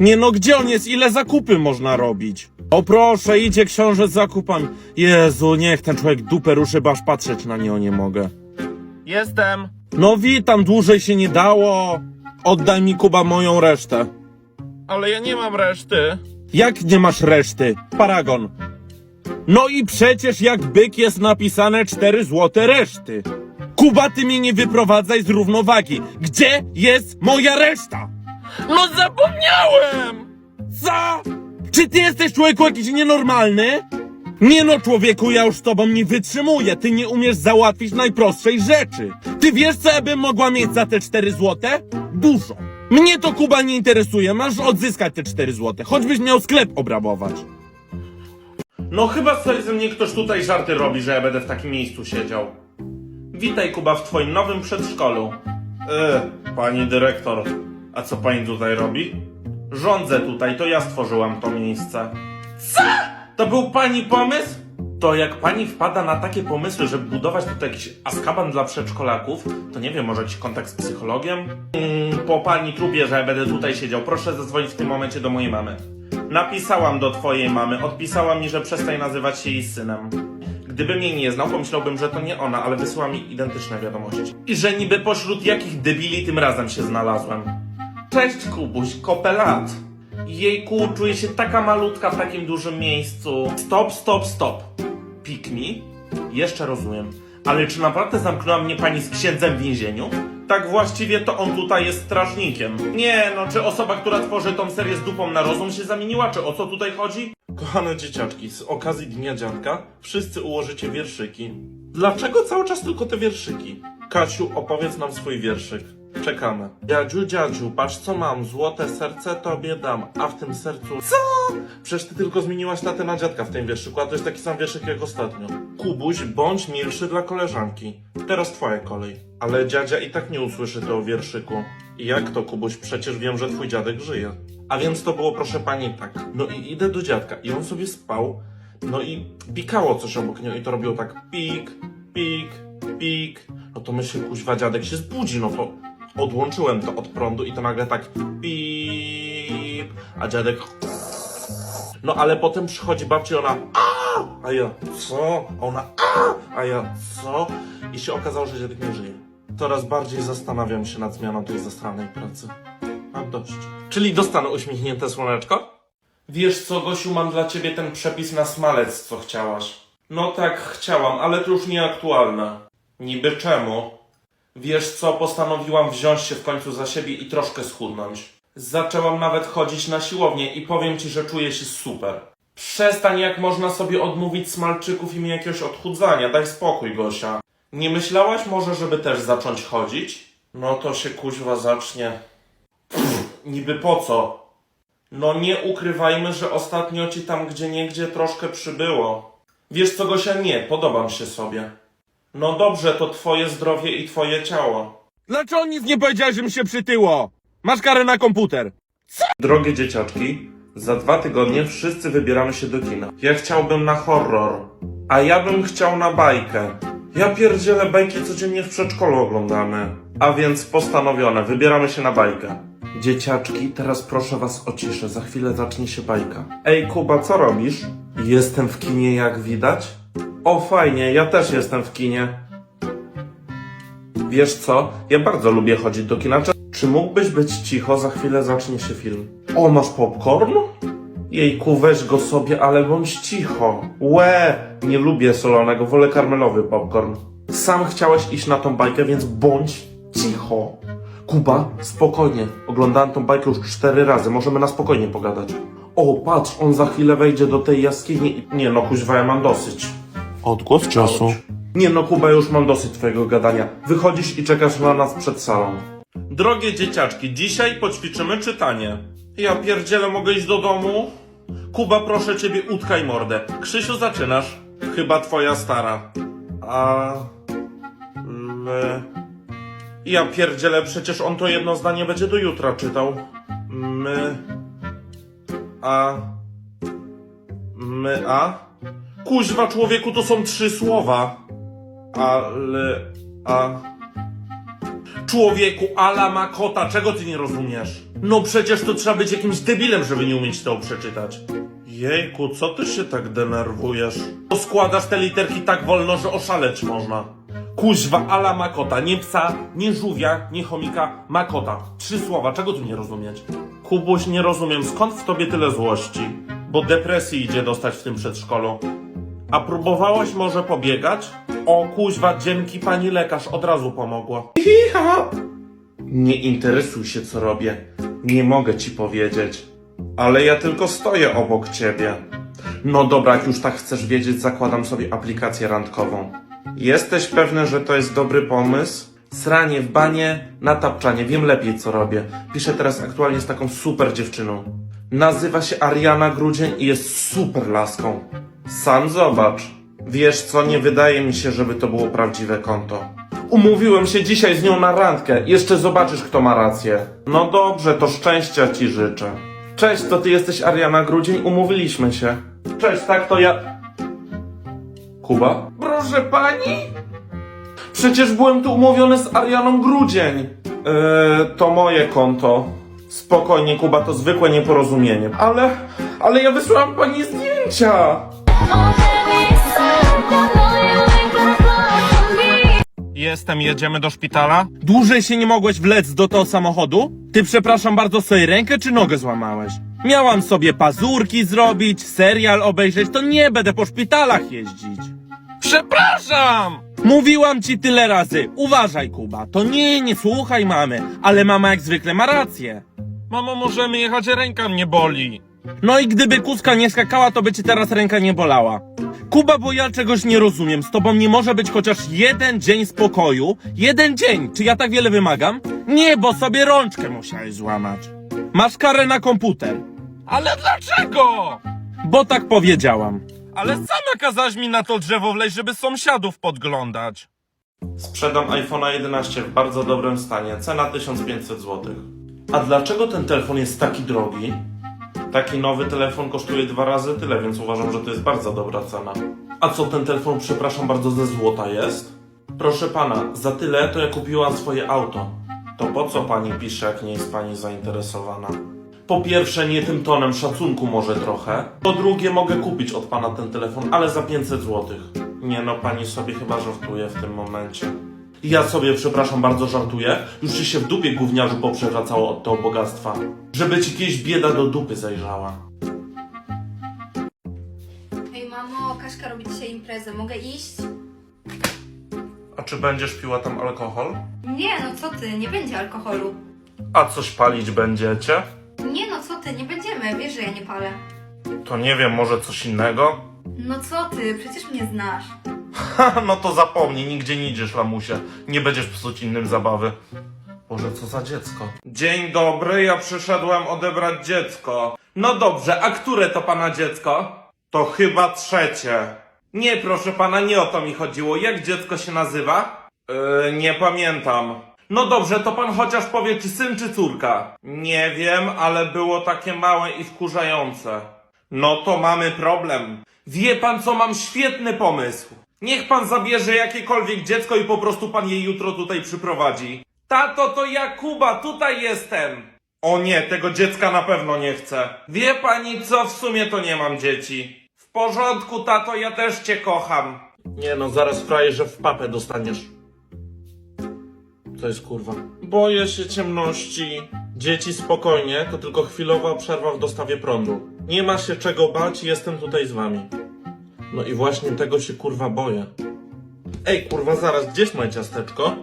Nie no, gdzie on jest? Ile zakupy można robić? O proszę, idzie książę z zakupami. Jezu, niech ten człowiek dupę ruszy, bo aż patrzeć na niego nie mogę. Jestem. No witam, dłużej się nie dało. Oddaj mi Kuba moją resztę. Ale ja nie mam reszty. Jak nie masz reszty? Paragon. No i przecież jak byk jest napisane 4 złote reszty. Kuba, ty mnie nie wyprowadzaj z równowagi. Gdzie jest moja reszta? No zapomniałem! Co? Czy ty jesteś człowieku jakiś nienormalny? Nie no, człowieku, ja już z tobą nie wytrzymuję. Ty nie umiesz załatwić najprostszej rzeczy. Ty wiesz, co ja bym mogła mieć za te 4 złote? Dużo. Mnie to Kuba nie interesuje, masz odzyskać te 4 złote. Choćbyś miał sklep obrabować. No chyba sobie ze mnie ktoś tutaj żarty robi, że ja będę w takim miejscu siedział. Witaj Kuba w twoim nowym przedszkolu. E, pani dyrektor, a co pani tutaj robi? Rządzę tutaj, to ja stworzyłam to miejsce. Co? To był pani pomysł? To jak pani wpada na takie pomysły, żeby budować tutaj jakiś askaban dla przedszkolaków, to nie wiem, może jakiś kontakt z psychologiem? Mm, po pani trupie, że ja będę tutaj siedział, proszę zadzwonić w tym momencie do mojej mamy. Napisałam do twojej mamy, odpisała mi, że przestań nazywać się jej synem. Gdybym jej nie znał, pomyślałbym, że to nie ona, ale wysyła mi identyczne wiadomości. I że niby pośród jakich debili tym razem się znalazłem. Cześć Kubuś, kopelat. Jejku, czuję się taka malutka w takim dużym miejscu. Stop, stop, stop. Pikmi? Jeszcze rozumiem. Ale czy naprawdę zamknęła mnie pani z księdzem w więzieniu? Tak właściwie to on tutaj jest strażnikiem. Nie, no czy osoba, która tworzy tą serię z dupą na rozum się zamieniła, czy o co tutaj chodzi? Kochane dzieciaczki, z okazji Dnia Dziadka wszyscy ułożycie wierszyki. Dlaczego cały czas tylko te wierszyki? Kasiu, opowiedz nam swój wierszyk. Czekamy. Dziadziu, dziadziu, patrz co mam, złote serce tobie dam, a w tym sercu... Co? Przecież ty tylko zmieniłaś tatę na dziadka w tym wierszyku, a to jest taki sam wierszyk jak ostatnio. Kubuś, bądź milszy dla koleżanki. Teraz twoja kolej. Ale dziadzia i tak nie usłyszy tego wierszyku. I jak to, Kubuś? Przecież wiem, że twój dziadek żyje. A więc to było, proszę pani, tak. No i idę do dziadka i on sobie spał, no i pikało coś obok niego i to robiło tak pik, pik, pik. No to myślę, kuźwa, dziadek się zbudzi, no to odłączyłem to od prądu i to nagle tak pip, a dziadek... No ale potem przychodzi babcia i ona a, a ja co? A ona a, a ja co? I się okazało, że dziadek nie żyje. Coraz bardziej zastanawiam się nad zmianą tej zastranej pracy. Mam dość. Czyli dostanę uśmiechnięte słoneczko? Wiesz co, Gosiu, mam dla ciebie ten przepis na smalec, co chciałaś. No tak, chciałam, ale to już nieaktualne. Niby czemu? Wiesz co, postanowiłam wziąć się w końcu za siebie i troszkę schudnąć. Zaczęłam nawet chodzić na siłownię i powiem ci, że czuję się super. Przestań, jak można sobie odmówić smalczyków i mi jakiegoś odchudzania. Daj spokój, Gosia. Nie myślałaś może, żeby też zacząć chodzić? No to się kuźwa zacznie. Pff, niby po co? No nie ukrywajmy, że ostatnio ci tam gdzie niegdzie troszkę przybyło. Wiesz co, Gosia, nie, podobam się sobie. No dobrze, to twoje zdrowie i twoje ciało. Dlaczego nic nie powiedziałeś, że mi się przytyło? Masz karę na komputer. Co? Drogie dzieciaczki, za dwa tygodnie wszyscy wybieramy się do kina. Ja chciałbym na horror, a ja bym chciał na bajkę. Ja pierdzielę bajki codziennie w przedszkolu oglądamy. A więc postanowione, wybieramy się na bajkę. Dzieciaczki, teraz proszę was o ciszę, za chwilę zacznie się bajka. Ej Kuba, co robisz? Jestem w kinie jak widać. O fajnie, ja też jestem w kinie. Wiesz co? Ja bardzo lubię chodzić do kina. Czy- mógłbyś być cicho? Za chwilę zacznie się film. O, masz popcorn? Jejku, weź go sobie, ale bądź cicho. Łe, nie lubię solonego, wolę karmelowy popcorn. Sam chciałeś iść na tą bajkę, więc bądź cicho. Kuba, spokojnie. Oglądałem tą bajkę już cztery razy, możemy na spokojnie pogadać. O, patrz, on za chwilę wejdzie do tej jaskini i... Nie no, kuźwa, ja mam dosyć. Odgłos czasu. Nie no, Kuba, już mam dosyć twojego gadania. Wychodzisz i czekasz na nas przed salą. Drogie dzieciaczki, dzisiaj poćwiczymy czytanie. Ja pierdzielę, mogę iść do domu? Kuba, proszę ciebie, utkaj mordę. Krzysiu, zaczynasz. Chyba twoja stara. A... My... Ja pierdzielę, przecież on to jedno zdanie będzie do jutra czytał. My... A... My, a? Kuźwa, człowieku, to są trzy słowa. Ale... A... Człowieku, ala ma kota, czego ty nie rozumiesz? No przecież to trzeba być jakimś debilem, żeby nie umieć tego przeczytać. Jejku, co ty się tak denerwujesz? Poskładasz te literki tak wolno, że oszaleć można. Kuźwa ala makota, nie psa, nie żółwia, nie chomika, makota. Trzy słowa, czego tu nie rozumieć? Kubuś, nie rozumiem, skąd w tobie tyle złości? Bo depresji idzie dostać w tym przedszkolu. A próbowałaś może pobiegać? O kuźwa, dzięki pani lekarz, od razu pomogła. Iha! Nie interesuj się, co robię. Nie mogę ci powiedzieć. Ale ja tylko stoję obok ciebie. No dobra, jak już tak chcesz wiedzieć, zakładam sobie aplikację randkową. Jesteś pewny, że to jest dobry pomysł? Sranie w banie, na tapczanie, wiem lepiej co robię. Piszę teraz aktualnie z taką super dziewczyną. Nazywa się Ariana Grudzień i jest super laską. Sam zobacz. Wiesz co, nie wydaje mi się, żeby to było prawdziwe konto. Umówiłem się dzisiaj z nią na randkę. Jeszcze zobaczysz, kto ma rację. No dobrze, to szczęścia ci życzę. Cześć, to ty jesteś Ariana Grudzień? Umówiliśmy się. Cześć, tak, to ja... Kuba? Proszę pani? Przecież byłem tu umówiony z Arianą Grudzień. Eee, to moje konto. Spokojnie, Kuba, to zwykłe nieporozumienie. Ale, ale ja wysłałam pani zdjęcia. Jestem, jedziemy do szpitala? Dłużej się nie mogłeś wlec do tego samochodu? Ty przepraszam bardzo sobie rękę czy nogę złamałeś? Miałam sobie pazurki zrobić, serial obejrzeć, to nie będę po szpitalach jeździć. Przepraszam! Mówiłam ci tyle razy, uważaj Kuba, to nie, nie słuchaj mamy, ale mama jak zwykle ma rację. Mamo, możemy jechać, ręka mnie boli. No i gdyby kuska nie skakała, to by ci teraz ręka nie bolała. Kuba, bo ja czegoś nie rozumiem. Z tobą nie może być chociaż jeden dzień spokoju. Jeden dzień. Czy ja tak wiele wymagam? Nie, bo sobie rączkę musiałeś złamać. Masz karę na komputer. Ale dlaczego? Bo tak powiedziałam. Ale sama kazałaś mi na to drzewo wleźć, żeby sąsiadów podglądać. Sprzedam iPhone'a 11 w bardzo dobrym stanie. Cena 1500 zł. A dlaczego ten telefon jest taki drogi? Taki nowy telefon kosztuje dwa razy tyle, więc uważam, że to jest bardzo dobra cena. A co ten telefon, przepraszam bardzo, ze złota jest? Proszę pana, za tyle to ja kupiłam swoje auto. To po co pani pisze, jak nie jest pani zainteresowana? Po pierwsze, nie tym tonem szacunku może trochę. Po drugie, mogę kupić od pana ten telefon, ale za 500 zł. Nie no, pani sobie chyba żartuje w tym momencie. Ja sobie, przepraszam, bardzo żartuję. Już ci się w dupie gówniarzu poprzewracało od tego bogactwa. Żeby ci kiedyś bieda do dupy zajrzała. Hej mamo, Kaśka robi dzisiaj imprezę, mogę iść? A czy będziesz piła tam alkohol? Nie, no co ty, nie będzie alkoholu. A coś palić będziecie? Nie no co ty, nie będziemy, wiesz, że ja nie palę. To nie wiem, może coś innego? No co ty, przecież mnie znasz. No to zapomnij, nigdzie nie idziesz, lamusie. Nie będziesz psuć innym zabawy. Boże, co za dziecko. Dzień dobry, ja przyszedłem odebrać dziecko. No dobrze, a które to pana dziecko? To chyba trzecie. Nie, proszę pana, nie o to mi chodziło. Jak dziecko się nazywa? Yy, nie pamiętam. No dobrze, to pan chociaż powie, czy syn, czy córka? Nie wiem, ale było takie małe i wkurzające. No to mamy problem. Wie pan co, mam świetny pomysł. Niech pan zabierze jakiekolwiek dziecko i po prostu pan je jutro tutaj przyprowadzi. Tato, to ja Kuba, tutaj jestem. O nie, tego dziecka na pewno nie chcę. Wie pani co, w sumie to nie mam dzieci. W porządku, tato, ja też cię kocham. Nie no, zaraz fraję, że w papę dostaniesz. Co jest kurwa? Boję się ciemności. Dzieci spokojnie, to tylko chwilowa przerwa w dostawie prądu. Nie ma się czego bać, jestem tutaj z wami. No i właśnie tego się kurwa boję. Ej, kurwa, zaraz, gdzieś moje ciasteczko?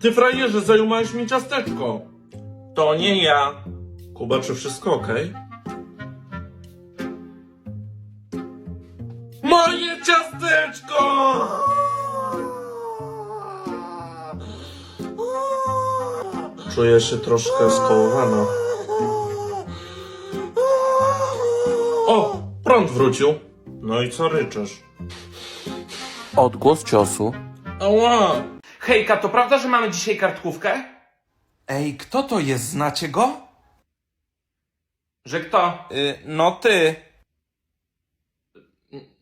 Ty frajerze, zajumałeś mi ciasteczko. To nie ja. Kuba, czy wszystko okej? Moje ciasteczko! Czuję się troszkę skołowana. Prąd wrócił. No i co ryczysz? Odgłos ciosu. Ała! Hejka, to prawda, że mamy dzisiaj kartkówkę? Ej, kto to jest? Znacie go? Że kto? Y, no ty.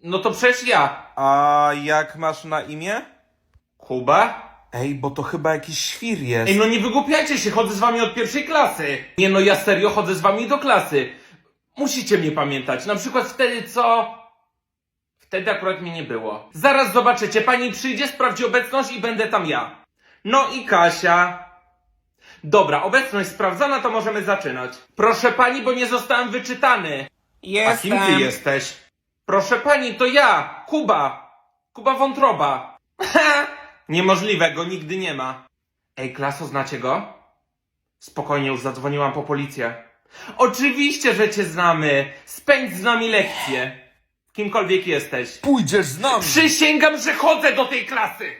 No to przecież ja. A jak masz na imię? Kuba? Ej, bo to chyba jakiś świr jest. Ej, no nie wygłupiajcie się, chodzę z wami od pierwszej klasy. Nie no, ja serio chodzę z wami do klasy. Musicie mnie pamiętać, na przykład wtedy co... Wtedy akurat mnie nie było. Zaraz zobaczycie, pani przyjdzie, sprawdzi obecność i będę tam ja. No i Kasia. Dobra, obecność sprawdzona, to możemy zaczynać. Proszę pani, bo nie zostałem wyczytany. A kim ty jesteś? Proszę pani, to ja, Kuba. Kuba Wątroba. Niemożliwe, go nigdy nie ma. Ej, klaso, znacie go? Spokojnie, już zadzwoniłam po policję. Oczywiście, że cię znamy. Spędź z nami lekcję. Kimkolwiek jesteś. Pójdziesz z nami! Przysięgam, że chodzę do tej klasy!